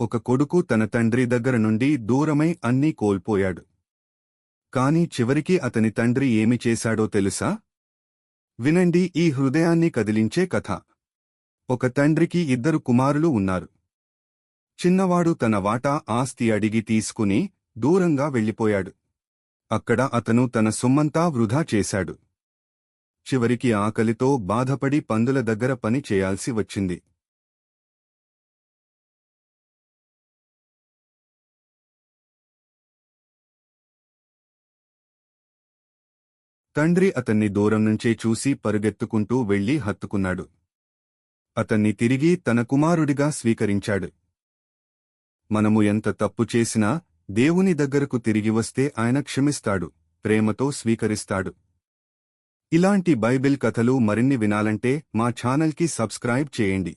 ఒక కొడుకు తన తండ్రి దగ్గర నుండి దూరమై అన్నీ కోల్పోయాడు. కాని చివరికి అతని తండ్రి ఏమి చేశాడో తెలుసా? వినండి ఈ హృదయాన్ని కదిలించే కథ. ఒక తండ్రికి ఇద్దరు కుమారులు ఉన్నారు. చిన్నవాడు తన వాటా ఆస్తి అడిగి తీసుకుని దూరంగా వెళ్ళిపోయాడు. అక్కడ అతను తన సొమ్మంతా వృధా చేశాడు. చివరికి ఆకలితో బాధపడి పందుల దగ్గర పని చేయాల్సి వచ్చింది. తండ్రి అతన్ని దూరం నుంచే చూసి పరుగెత్తుకుంటూ వెళ్ళి హత్తుకున్నాడు. అతన్ని తిరిగి తన కుమారుడిగా స్వీకరించాడు. మనము ఎంత తప్పు చేసినా దేవుని దగ్గరకు తిరిగి వస్తే ఆయన క్షమిస్తాడు ప్రేమతో స్వీకరిస్తాడు. ఇలాంటి బైబిల్ కథలు మరిన్ని వినాలంటే మా ఛానల్కి సబ్స్క్రైబ్ చేయండి.